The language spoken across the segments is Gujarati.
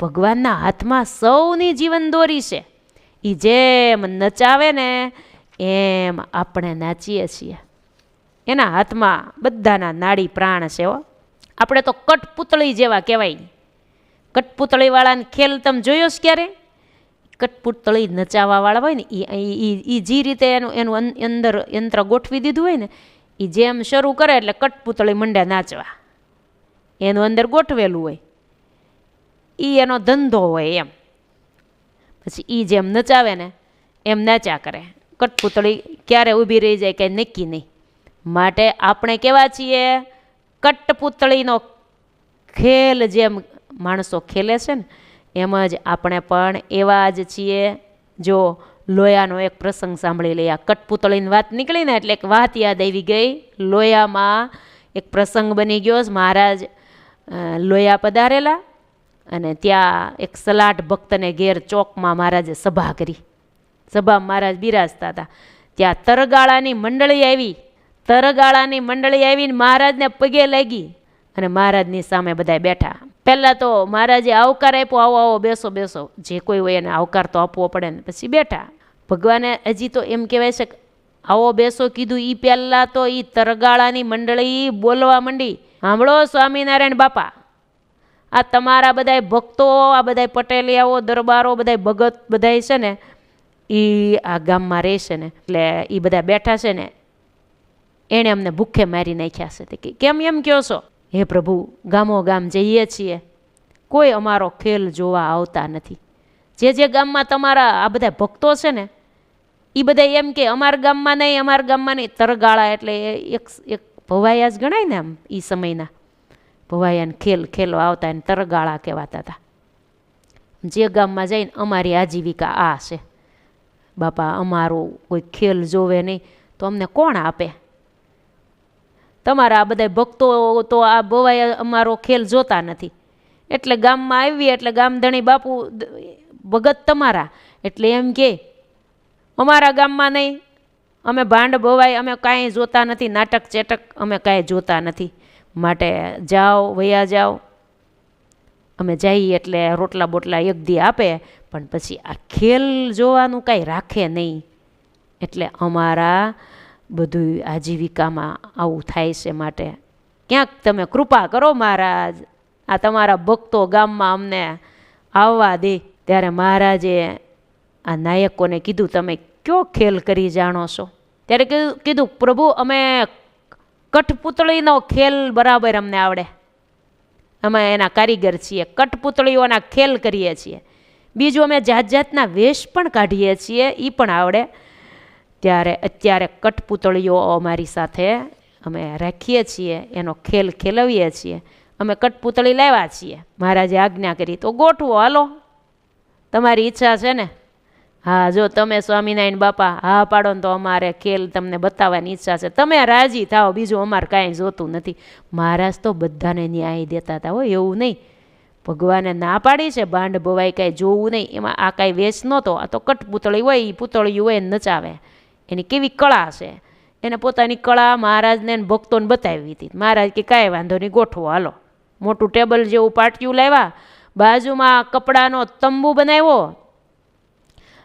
ભગવાનના હાથમાં સૌની જીવન દોરી છે. એ જેમ નચાવે ને એમ આપણે નાચીએ છીએ. એના હાથમાં બધાના નાડી પ્રાણ છે હો. આપણે તો કટપુતળી જેવા કહેવાય. કટપુતળીવાળાને ખેલ તમે જોયો છે ક્યારે? કટપુતળી નચાવાવાળા હોય ને એ એ જે રીતે એનું એનું અંદર યંત્ર ગોઠવી દીધું હોય ને એ જેમ શરૂ કરે એટલે કટપુતળી મંડ્યા નાચવા. એનું અંદર ગોઠવેલું હોય. એ એનો ધંધો હોય એમ. પછી એ જેમ નચાવે ને, એમ નાચ્યા કરે. કઠપૂતળી ક્યારે ઊભી રહી જાય કંઈ નક્કી નહીં. માટે આપણે કેવા છીએ? કટપુતળીનો ખેલ જેમ માણસો ખેલે છે ને, એમ જ આપણે પણ એવા જ છીએ. જો લોયાનો એક પ્રસંગ સાંભળી લઈએ. આ કટપુતળીની વાત નીકળી ને એટલે એક વાત યાદ આવી ગઈ. લોયામાં એક પ્રસંગ બની ગયો મહારાજ લોયા પધારેલા. અને ત્યાં એક સલાટ ભક્તને ઘેર ચોકમાં મહારાજે સભા કરી. સભા મહારાજ બિરાજતા હતા. ત્યાં તરગાળાની મંડળી આવી. તરગાળાની મંડળી આવીને મહારાજને પગે લાગી અને મહારાજની સામે બધા બેઠા. પહેલાં તો મહારાજે આવકાર આપ્યો, આવો આવો, બેસો બેસો. જે કોઈ હોય એને આવકાર તો આપવો પડે ને પછી બેઠા. ભગવાને હજી તો એમ કહેવાય છે આવો, બેસો, કીધું. એ પહેલાં તો એ તરગાળાની મંડળી બોલવા માંડી. સાંભળો, સ્વામિનારાયણ બાપા આ તમારા બધાય ભક્તો, આ બધાય પટેલિયાઓ, દરબારો, બધાય ભગત બધાય છે ને એ આ ગામમાં રહેશે ને, એટલે એ બધા બેઠા છે ને, એણે અમને ભૂખે મારી નાખ્યા છે. કે, કેમ એમ કહો છો? હે પ્રભુ, ગામો ગામ જઈએ છીએ. કોઈ અમારો ખેલ જોવા આવતા નથી. જે જે ગામમાં તમારા, આ બધા ભક્તો છે ને એ બધા એમ કે, અમારા ગામમાં નહીં, અમારા ગામમાં નહીં. તરગાળા એટલે એક એક ભવાયા જ ગણાય ને આમ એ સમયના. ભવાયાને ખેલ ખેલો આવતા એને તરગાળા કહેવાતા હતા. જે ગામમાં જઈને અમારી આજીવિકા આ છે. બાપા, અમારો કોઈ ખેલ જોવે નહીં, તો અમને કોણ આપે? તમારા આ બધા ભક્તો તો આ ભવાયા અમારો ખેલ જોતા નથી. એટલે ગામમાં આવી એટલે ગામધણી બાપુ ભગત તમારા. એટલે એમ કે, અમારા ગામમાં નહીં, અમે ભાંડ ભવાય અમે કાંઈ જોતા નથી નાટક ચેટક અમે કાંઈ જોતા નથી. માટે જાઓ, વયા જાઓ. અમે જઈએ એટલે રોટલા બોટલા એક દી આપે, પણ પછી આ ખેલ જોવાનું કાંઈ રાખે નહીં. એટલે અમારા બધું આજીવિકામાં આવું થાય છે માટે. ક્યાંક તમે કૃપા કરો મહારાજ, આ તમારા ભક્તો ગામમાં અમને આવવા દે. ત્યારે મહારાજે આ નાયકોને કીધું, તમે કયો ખેલ કરી જાણો છો? ત્યારે કીધું કીધું પ્રભુ, અમે કઠપૂતળીનો ખેલ બરાબર અમને આવડે. અમે એના કારીગર છીએ, કઠપૂતળીઓના ખેલ કરીએ છીએ. બીજું અમે જાત જાતના વેશ પણ કાઢીએ છીએ એ પણ આવડે. ત્યારે અત્યારે કઠપૂતળીઓ અમારી સાથે અમે રાખીએ છીએ, એનો ખેલ ખેલવીએ છીએ. અમે કઠપૂતળી લાવ્યા છીએ. મહારાજે આજ્ઞા કરી, તો ગોઠવો, હાલો. તમારી ઈચ્છા છે ને? હા, જો તમે સ્વામિનારાયણ બાપા હા પાડો ને તો અમારે ખેલ તમને બતાવવાની ઈચ્છા છે. તમે રાજી થાઓ, બીજું અમારે કાંઈ જોતું નથી. મહારાજ તો બધાને ન્યાય દેતા હતા હોય એવું નહીં. ભગવાને ના પાડી છે, ભાંડ ભવાઈ કાંઈ જોવું નહીં. એમાં આ કાંઈ વેચ નહોતો, આ તો કઠપૂતળી હોય એ પૂતળીયું હોય નચાવે. એની કેવી કળા છે? એને પોતાની કળા મહારાજને ભક્તોને બતાવી હતી. મહારાજ કે કાંઈ વાંધો નહીં, ગોઠવો, હાલો. મોટું ટેબલ જેવું પાટિયું લાવ્યા. બાજુમાં કપડાનો તંબુ બનાવ્યો.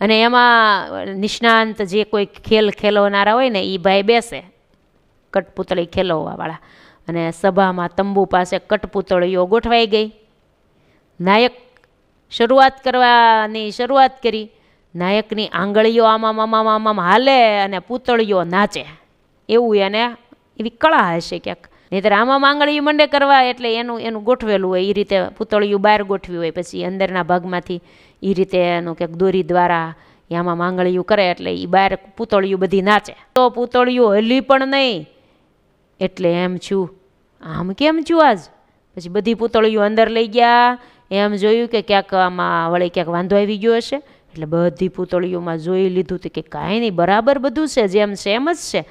અને એમાં નિષ્ણાંત જે કોઈ ખેલ ખેલવનારા હોય ને એ ભાઈ બેસે. કટપુતળી ખેલવવાવાળા. અને સભામાં તંબુ પાસે કટપુતળીઓ ગોઠવાઈ ગઈ. નાયક શરૂઆત કરવાની શરૂઆત કરી. નાયકની આંગળીઓ આમામ આમામ આમામ હાલે અને પૂતળીઓ નાચે. એવું એને, એવી કળા હશે ક્યાંક. નહીંતર આમાં આંગળીઓ મંડે કરવા એટલે એનું એનું ગોઠવેલું હોય. એ રીતે પૂતળિયું બહાર ગોઠવ્યું હોય. પછી અંદરના ભાગમાંથી એ રીતે એનું ક્યાંક દોરી દ્વારા આમાં માંગળિયું કરે એટલે એ બહાર પૂતળિયું બધી નાચે. તો પૂતળિયું હલી પણ નહીં. એટલે એમ છું. આમ કેમ છું આજ? પછી બધી પૂતળીઓ અંદર લઈ ગયા. એમ જોયું કે ક્યાંક આમાં વળી ક્યાંક વાંધો આવી ગયો હશે. એટલે બધી પૂતળીઓમાં જોઈ લીધું તો કે કાંઈ નહીં, બરાબર બધું છે, જેમ છે એમ જ છે.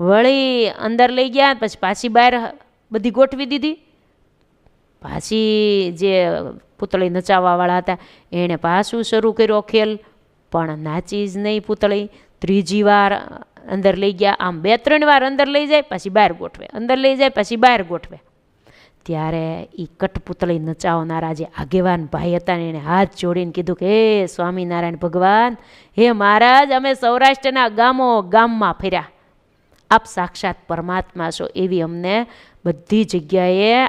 વળી અંદર લઈ ગયા પછી પાછી બહાર બધી ગોઠવી દીધી. પાછી જે પૂતળી નચાવવાવાળા હતા, એણે પાછું શરૂ કર્યો ખેલ, પણ નાચી જ નહીં પૂતળી. ત્રીજી વાર અંદર લઈ ગયા, આમ બે ત્રણ વાર અંદર લઈ જાય, પછી બહાર ગોઠવે. અંદર લઈ જાય, પછી બહાર ગોઠવે. ત્યારે એ કઠપુતળી નચાવનારા જે આગેવાન ભાઈ હતા ને એણે હાથ જોડીને કીધું કે, હે સ્વામિનારાયણ ભગવાન, હે મહારાજ, અમે સૌરાષ્ટ્રના ગામો ગામમાં ફર્યા. આપ સાક્ષાત પરમાત્મા છો. એવી અમને બધી જગ્યાએ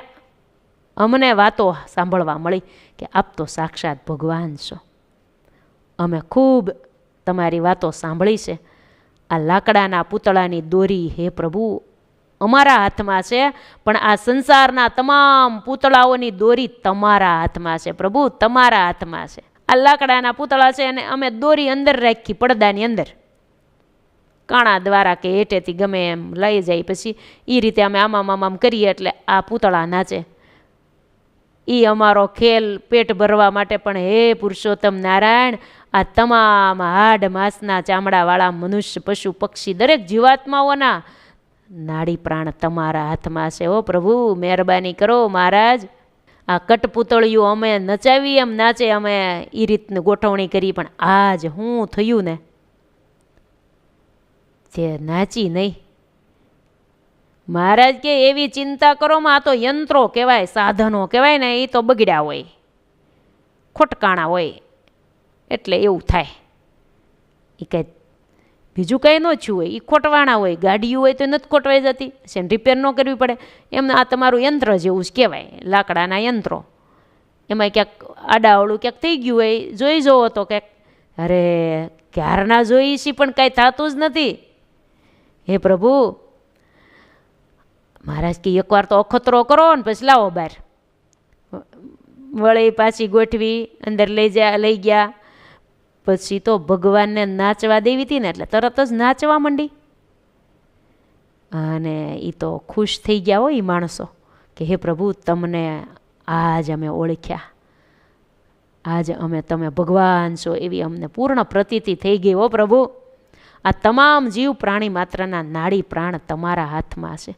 અમને વાતો સાંભળવા મળી કે આપ તો સાક્ષાત ભગવાન છો. અમે ખૂબ તમારી વાતો સાંભળી છે. આ લાકડાના પૂતળાની દોરી હે પ્રભુ, અમારા હાથમાં છે, પણ આ સંસારના તમામ પૂતળાઓની દોરી તમારા હાથમાં છે પ્રભુ, તમારા હાથમાં છે. આ લાકડાના પૂતળા છે અને અમે દોરી અંદર રાખી પડદાની અંદર. કાણા દ્વારા કે હેઠેથી ગમે એમ લઈ જાય પછી એ રીતે અમે આમામ આમામ કરીએ એટલે આ પૂતળા નાચે એ અમારો ખેલ પેટ ભરવા માટે પણ હે પુરુષોત્તમ નારાયણ, આ તમામ હાડ માંસના ચામડાવાળા મનુષ્ય, પશુ, પક્ષી, દરેક જીવાત્માઓના નાડી પ્રાણ તમારા હાથમાં છે. ઓ પ્રભુ, મહેરબાની કરો મહારાજ. આ કટપુતળિયું અમે નચાવી, એમ નાચે અમે એ રીતની ગોઠવણી કરી, પણ આજ હું થયું ને? તે નાચી નહીં મહારાજ કે એવી ચિંતા કરોમાં આ તો યંત્રો કહેવાય, સાધનો કહેવાય ને એ તો બગડ્યા હોય, ખોટકાણા હોય, એટલે એવું થાય. એ કંઈ બીજું કંઈ ન થયું હોય એ ખોટવાણા હોય, ગાડીઓ હોય તો નથી ખોટવાઈ જતી છે રિપેર ન કરવી પડે. એમ આ તમારું યંત્ર જેવું જ કહેવાય, લાકડાના યંત્રો. એમાં ક્યાંક આડાવડું ક્યાંક થઈ ગયું હોય જોઈ જવો તો ક્યાંક, અરે, ક્યારના જોઈ છી પણ કાંઈ થતું જ નથી. હે પ્રભુ મહારાજ કે એકવાર તો અખતરો કરો ને પછી લાવો બહાર. વળી પાછી ગોઠવી, અંદર લઈ જા, લઈ ગયા. પછી તો ભગવાનને નાચવા દેવી હતી ને એટલે તરત જ નાચવા માંડી. અને એ તો ખુશ થઈ ગયા હોય એ માણસો કે હે પ્રભુ, તમને આજ અમે ઓળખ્યા. આજ અમે તમે ભગવાન છો એવી અમને પૂર્ણ પ્રતીતિ થઈ ગઈ હો પ્રભુ. આ તમામ જીવ પ્રાણી માત્રના નાડી પ્રાણ તમારા હાથમાં છે.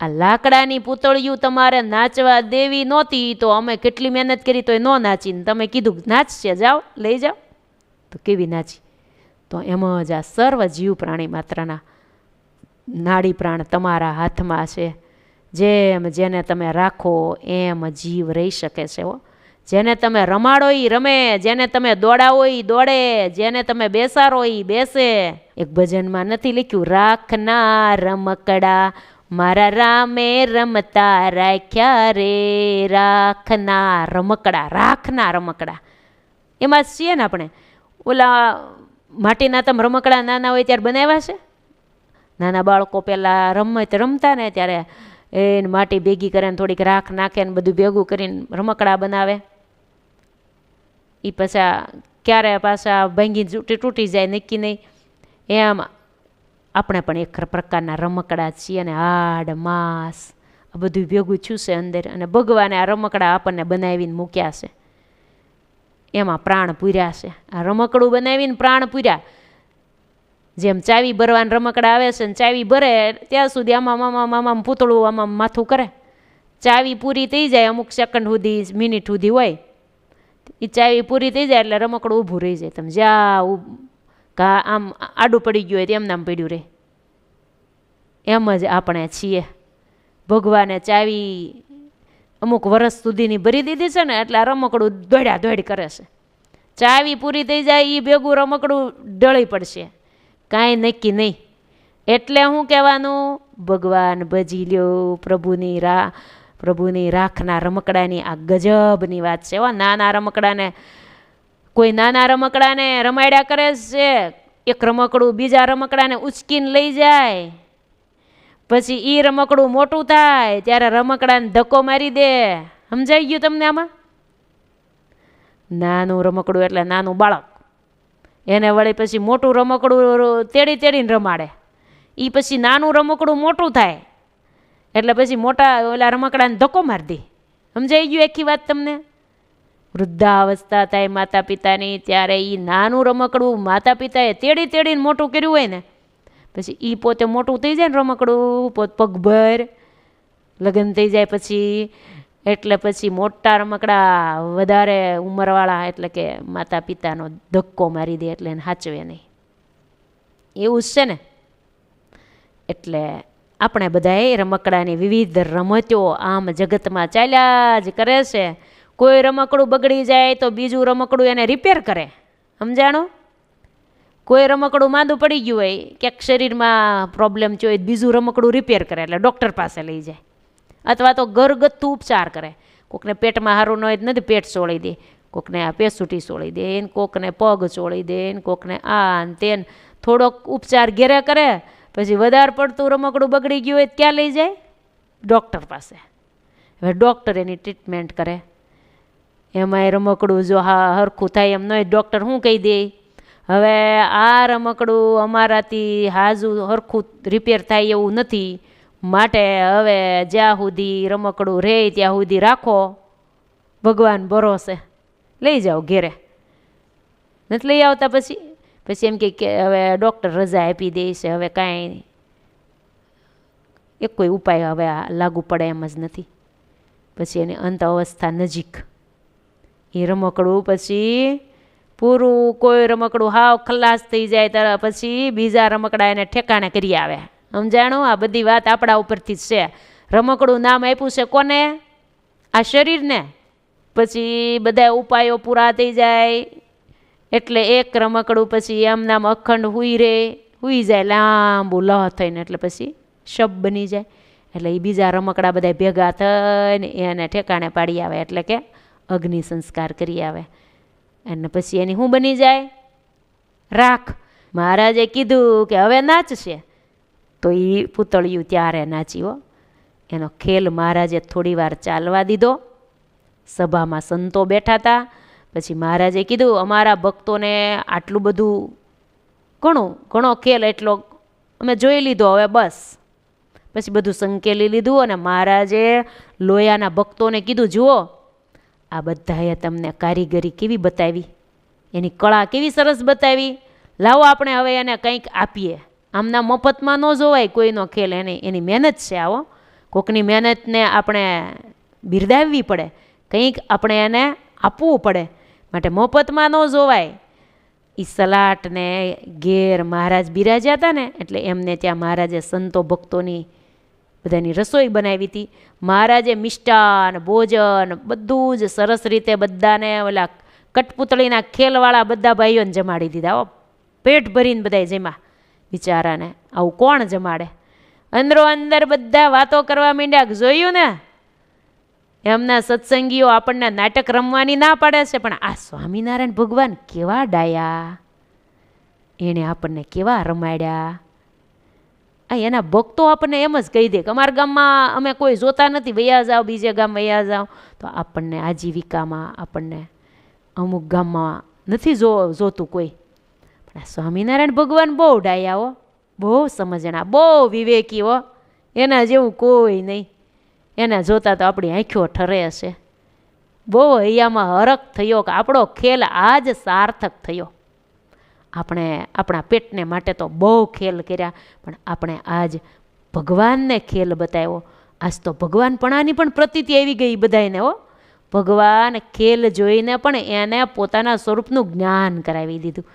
આ લાકડાની પૂતળિયું તમારે નાચવા દેવી નહોતી, તો અમે કેટલી મહેનત કરી તો એ ન નાચીને તમે કીધું નાચશે, જાઓ, લઈ જાઓ. તો કેવી નાચી? તો એમ જ આ સર્વ જીવ પ્રાણી માત્રના નાડી પ્રાણ તમારા હાથમાં છે. જેમ જેને તમે રાખો, એમ જીવ રહી શકે છે, હો. જેને તમે રમાડો એ રમે, જેને તમે દોડાવો એ દોડે, જેને તમે બેસારો એ બેસે. એક ભજનમાં નથી લખ્યું રાખના રમકડા મારા રામે રમતા રાખ્યા રે, રાખના રમકડા રાખના રમકડા. એમાં છીએ ને આપણે, ઓલા માટીના તમે રમકડા નાના હોય ત્યારે બનાવ્યા છે? નાના બાળકો પહેલાં રમત રમતા ને ત્યારે એને માટી ભેગી કરે ને થોડીક રાખ નાખે ને બધું ભેગું કરીને રમકડા બનાવે. એ પાછા ક્યારે પાછા ભાંગી તૂટી તૂટી જાય નક્કી નહીં. એમ આપણે પણ એક પ્રકારના રમકડા છીએ અને હાડ માંસ, આ બધું ભેગું છે અંદર. અને ભગવાને આ રમકડા આપણને બનાવીને મૂક્યા છે. એમાં પ્રાણ પૂર્યા છે. આ રમકડું બનાવીને પ્રાણ પૂર્યા. જેમ ચાવી ભરવાના રમકડા આવે છે ને ચાવી ભરે, ત્યાં સુધી આમાં આમાં આમાં પૂતળું આમાં માથું કરે. ચાવી પૂરી થઈ જાય અમુક સેકન્ડ સુધી મિનિટ સુધી હોય. એ ચાવી પૂરી થઈ જાય એટલે રમકડું ઊભું રહી જાય. તમે જ્યાં કા આમ આડું પડી ગયું હોય તેમ નામ પડ્યું રહે એમ જ આપણે છીએ. ભગવાને ચાવી અમુક વર્ષ સુધીની ભરી દીધી છે ને એટલે આ રમકડું દોડ્યા દોડ કરે છે. ચાવી પૂરી થઈ જાય એ ભેગું રમકડું ડળી પડશે. કાંઈ નક્કી નહીં. એટલે શું કહેવાનું, ભગવાન ભજી લ્યો પ્રભુની રા, પ્રભુની રાખના રમકડાની આ ગજબની વાત છે. એવા નાના રમકડાને કોઈ નાના રમકડાને રમાડ્યા કરે છે, એક રમકડું બીજા રમકડાને ઉચકીને લઈ જાય. પછી એ રમકડું મોટું થાય, ત્યારે રમકડાને ધક્કો મારી દે. સમજાઈ ગયું તમને આમાં? નાનું રમકડું એટલે નાનું બાળક. એને વળી પછી મોટું રમકડું તેડી તેડીને રમાડે. એ પછી નાનું રમકડું મોટું થાય. એટલે પછી મોટા ઓલા રમકડાને ધક્કો મારી દે. સમજાઈ ગયું આખી વાત તમને? વૃદ્ધાવસ્થા થાય માતા પિતાની ત્યારે એ નાનું રમકડું માતા પિતાએ તેડી તેડીને મોટું કર્યું હોય ને, પછી એ પોતે મોટું થઈ જાય ને રમકડું, પોત પગભર લગ્ન થઈ જાય પછી, એટલે પછી મોટા રમકડા વધારે ઉંમરવાળા, એટલે કે માતા પિતાનો ધક્કો મારી દે એટલે એને સાચવે નહીં. એવું જ છે ને. એટલે આપણે બધાએ રમકડાની વિવિધ રમતો આમ જગતમાં ચાલ્યા જ કરે છે. કોઈ રમકડું બગડી જાય તો બીજું રમકડું એને રિપેર કરે. સમજાણું? કોઈ રમકડું માંદું પડી ગયું હોય, ક્યાંક શરીરમાં પ્રોબ્લેમ થયો હોય બીજું રમકડું રિપેર કરે એટલે ડૉક્ટર પાસે લઈ જાય. અથવા તો ઘરગથ્થુ ઉપચાર કરે. કોકને પેટમાં સારું ન હોય નથી પેટ સોળી દે. કોકને આ પેસુટી સોળી દે ને કોકને પગ સોળી દે ને કોકને આ ને તેન. થોડોક ઉપચાર ઘેરે કરે, પછી વધારે પડતું રમકડું બગડી ગયું હોય ક્યાં લઈ જાય? ડૉક્ટર પાસે. હવે ડૉક્ટર એની ટ્રીટમેન્ટ કરે. એમાંય રમકડું જો હા હરખું થાય એમ ન હોય ડૉક્ટર શું કહી દે? હવે આ રમકડું અમારાથી હાજુ હરખું રિપેર થાય એવું નથી. માટે હવે જ્યાં સુધી રમકડું રહે ત્યાં સુધી રાખો. ભગવાન ભરોસે. લઈ જાઓ ઘેરે. નથી લઈ આવતા પછી? પછી એમ કે હવે ડૉક્ટર રજા આપી દે છે, હવે કાંઈ એક કોઈ ઉપાય હવે લાગુ પડે એમ જ નથી. પછી એની અંત અવસ્થા નજીક. એ રમકડું પછી પૂરું કોઈ રમકડું હાવ ખલાસ થઈ જાય ત્યારે પછી બીજા રમકડા એને ઠેકાણે કરી આવે. સમજાણું? આ બધી વાત આપણા ઉપરથી જ છે. રમકડું નામ આપ્યું છે કોને? આ શરીરને. પછી બધા ઉપાયો પૂરા થઈ જાય. એટલે એક રમકડું પછી એમ નામ અખંડ હુઈ રે. હુઈ જાય લાંબુ લહ થઈને એટલે પછી શબ બની જાય. એટલે એ બીજા રમકડા બધા ભેગા થઈને એને ઠેકાણે પાડી આવે. એટલે કે અગ્નિ સંસ્કાર કરી આવે. અને પછી એની શું બની જાય? રાખ. મહારાજે કીધું કે હવે નાચશે. તો એ પૂતળિયું ત્યારે નાચ્યો એનો ખેલ મહારાજે થોડી વાર ચાલવા દીધો. સભામાં સંતો બેઠા હતા. પછી મહારાજે કીધું, અમારા ભક્તોને આટલું બધું ઘણું, ઘણો ખેલ એટલો અમે જોઈ લીધો, હવે બસ. પછી બધું સંકેલી લીધું અને મહારાજે લોયાના ભક્તોને કીધું, જુઓ આ બધાએ તમને કારીગરી કેવી બતાવી? એની કળા કેવી સરસ બતાવી? લાવો આપણે હવે એને કંઈક આપીએ. આમના મફતમાં ન જોવાય કોઈનો ખેલ, એને, એની મહેનત છે, આવો. કોકની મહેનતને આપણે બિરદાવવી પડે. કંઈક આપણે એને આપવું પડે. માટે મફતમાં ન જોવાય. એ સલાટને ઘેર મહારાજ બિરાજ્યા હતા ને, એટલે એમને ત્યાં મહારાજે સંતો ભક્તોની બધાની રસોઈ બનાવી હતી. મહારાજે મિષ્ટાન, ભોજન બધું જ સરસ રીતે બધાને ઓલા કટપુતળીના ખેલવાળા બધા ભાઈઓને જમાડી દીધા હો. પેટ ભરીને બધાએ જેમાં બિચારાને. આવું કોણ જમાડે? અંદરો અંદર બધા વાતો કરવા માંડ્યા જોયું ને? એમના સત્સંગીઓ આપણને નાટક રમવાની ના પાડે છે, પણ આ સ્વામિનારાયણ ભગવાન કેવા ડાયા? એણે આપણને કેવા રમાડ્યા? એના ભક્તો આપણને એમ જ કહી દે કે અમારા ગામમાં અમે કોઈ જોતા નથી, વૈયા જાઓ, બીજે ગામ વૈયા જાઓ. તો આપણને આજીવિકામાં આપણને અમુક ગામમાં નથી જો, જોતું કોઈ. પણ આ સ્વામિનારાયણ ભગવાન બહુ ડાયા હો, બહુ સમજણા, બહુ વિવેકી હો. એના જેવું કોઈ નહીં. એને જોતા તો આપણી આંખો ઠરે છે. બહુ હૈયામાં હરખ થયો કે આપણો ખેલ આજ સાર્થક થયો. આપણે આપણા પેટને માટે તો બહુ ખેલ કર્યા, પણ આપણે આજ ભગવાનને ખેલ બતાવ્યો. આજ તો ભગવાનપણાની પણ પ્રતીતિ આવી ગઈ બધાને હો. ભગવાન ખેલ જોઈને પણ એને પોતાના સ્વરૂપનું જ્ઞાન કરાવી દીધું.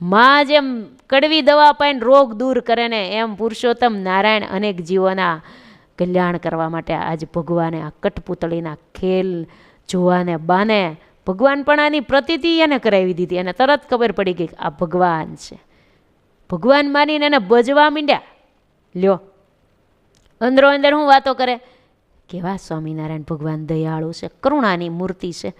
માં જેમ કડવી દવા પાઈને રોગ દૂર કરે ને એમ પુરુષોત્તમ નારાયણ અનેક જીવોના કલ્યાણ કરવા માટે આજ ભગવાને આ કઠપુતળીના ખેલ જોવાને બાને ભગવાનપણાની પ્રતિતિ એને કરાવી દીધી અને તરત ખબર પડી ગઈ આ ભગવાન છે. ભગવાન માનીને એને ભજવા માંડ્યા. લ્યો. અંદરો અંદર હું વાતો કરે? કેવા સ્વામિનારાયણ ભગવાન દયાળુ છે, કરુણાની મૂર્તિ છે.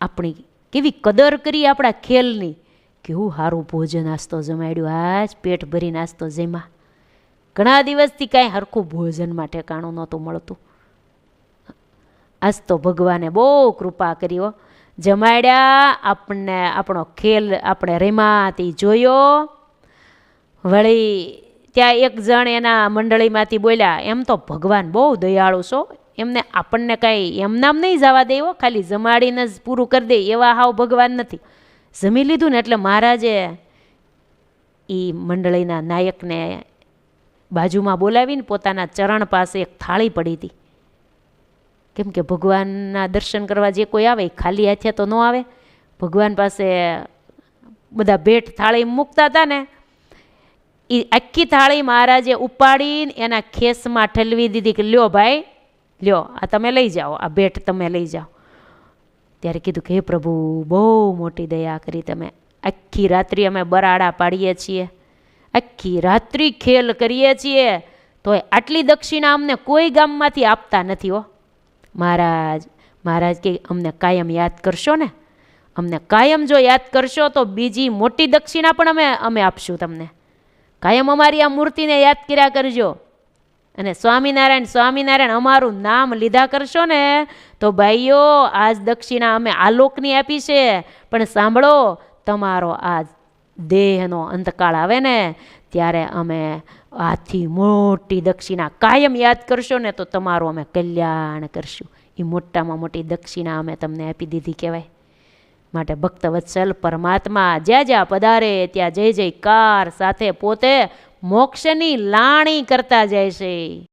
આપણી કેવી કદર કરી આપણા ખેલની. કેવું સારું ભોજન નાસ્તો જમાડ્યું. આજ પેટ ભરી નાસ્તો જેમાં ઘણા દિવસથી કાંઈ હરખું ભોજનમાં ઠેકાણું નહોતું મળતું. આજ તો ભગવાને બહુ કૃપા કરી હો. જમાડ્યા, આપણને આપણો ખેલ, આપણે રેમાથી જોયો. વળી ત્યાં એક જણ એના મંડળીમાંથી બોલ્યા, એમ તો ભગવાન બહુ દયાળુ છો. એમને આપણને કાંઈ એમનામ નહીં જવા દેવો ખાલી જમાડીને જ પૂરું કરી દે. એવા હાવ ભગવાન નથી. જમી લીધું ને એટલે મહારાજે એ મંડળીના નાયકને બાજુમાં બોલાવીને પોતાના ચરણ પાસે એક થાળી પડી હતી. કેમ કે ભગવાનના દર્શન કરવા જે કોઈ આવે એ ખાલી હાથે તો ન આવે. ભગવાન પાસે બધા ભેટ થાળી મૂકતા હતા ને એ આખી થાળી મહારાજે ઉપાડીને એના ખેસમાં ઠલવી દીધી કે, લ્યો ભાઈ, લ્યો, આ તમે લઈ જાઓ, આ ભેટ તમે લઈ જાઓ. ત્યારે કીધું કે, હે પ્રભુ, બહુ મોટી દયા કરી તમે. આખી રાત્રિ અમે બરાડા પાડીએ છીએ. આખી રાત્રિ ખેલ કરીએ છીએ. તોય આટલી દક્ષિણા અમને કોઈ ગામમાંથી આપતા નથી હો. મહારાજ મહારાજ કે, અમને કાયમ યાદ કરશો ને? અમને કાયમ જો યાદ કરશો તો બીજી મોટી દક્ષિણા પણ અમે અમે આપશું તમને. કાયમ અમારી આ મૂર્તિને યાદ કર્યા કરજો. અને સ્વામિનારાયણ સ્વામિનારાયણ અમારું નામ લીધા કરશો ને, તો ભાઈઓ, આજ દક્ષિણા અમે આલોકની આપી છે. પણ સાંભળો, તમારો આ દેહનો અંતકાળ આવે ને ત્યારે અમે આથી મોટી દક્ષિણા કાયમ યાદ કરશો ને તો તમારું અમે કલ્યાણ કરશું. એ મોટામાં મોટી દક્ષિણા અમે તમને આપી દીધી કહેવાય. માટે ભક્તવત્સલ પરમાત્મા જ્યાં જ્યાં પધારે ત્યાં જય જયકાર સાથે પોતે મોક્ષની લાણી કરતા જાય છે.